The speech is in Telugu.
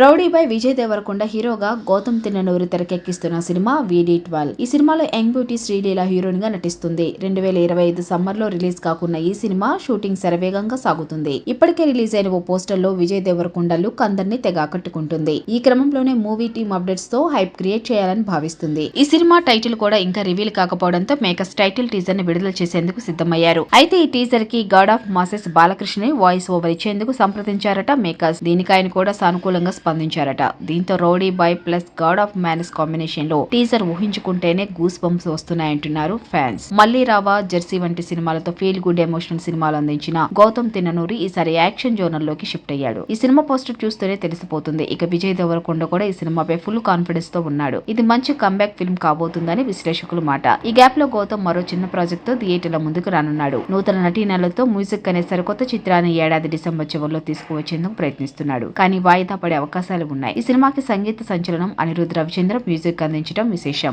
రౌడీపై విజయ్ దేవరకొండ హీరోగా గౌతమ్ తిన్ననూరి తెరకెక్కిస్తున్న సినిమా వీడి ట్వెల్వ్. ఈ సినిమాలో యంగ్ బ్యూటీ శ్రీలీల హీరోయిన్గా నటిస్తుంది. రెండు వేల ఇరవై ఐదు సమ్మర్లో రిలీజ్ కాకున్న ఈ సినిమా షూటింగ్ శరవేగంగా సాగుతుంది. ఇప్పటికే రిలీజ్ అయిన ఓ పోస్టర్లో విజయ్ దేవరకొండ లుక్ అందరినీ తెగ ఆకట్టుకుంటుంది. ఈ క్రమంలోనే మూవీ టీమ్ అప్డేట్స్తో హైప్ క్రియేట్ చేయాలని భావిస్తుంది. ఈ సినిమా టైటిల్ కూడా ఇంకా రివీల్ కాకపోవడంతో మేకర్స్ టైటిల్ టీజర్ని విడుదల చేసేందుకు సిద్ధమయ్యారు. అయితే ఈ టీజర్కి god of masses Balakrishna voice over ఇచ్చేందుకు సంప్రదించారట మేకర్స్. దీనికి ఆయన కూడా సానుకూలంగా స్పందించారట. దీంతో rowdy boy plus god of masses కాంబినేషన్లో టీజర్ ఊహించుకుంటేనే గూస్ బంప్స్ వస్తున్నాయంటున్నారు ఫ్యాన్స్. మళ్ళీ రావా జెర్సీ వంటి సినిమాలతో ఫీల్ గుడ్ ఎమోషనల్ సినిమాలు అందించిన గౌతమ్ తిన్ననూరి ఈసారి యాక్షన్ జోనర్లోకి షిఫ్ట్ అయ్యాడు. ఈ సినిమా పోస్టర్ చూస్తేనే తెలిసిపోతుంది. ఇక విజయ్ దేవరకొండ కూడా ఈ సినిమాపై ఫుల్ కాన్ఫిడెన్స్తో ఉన్నాడు. ఇది మంచి కంబ్యాక్ ఫిల్మ్ కాబోతుందని విశ్లేషకుల మాట. ఈ గ్యాప్లో గౌతమ్ మరో చిన్న ప్రాజెక్ట్తో థియేటర్ల ముందుకు రానున్నాడు. నూతన నటీనలతో మ్యూజిక్ అనే సరికొత్త చిత్రాన్ని ఏడాది డిసెంబర్ చివరిలో తీసుకువచ్చేందుకు ప్రయత్నిస్తున్నాడు. కానీ వాయిదా పడే అవకాశాలు ఉన్నాయి. ఈ సినిమాకి సంగీత సంచలనం అనిరుద్ రవిచంద్ర మ్యూజిక్ అందించడం విశేషం.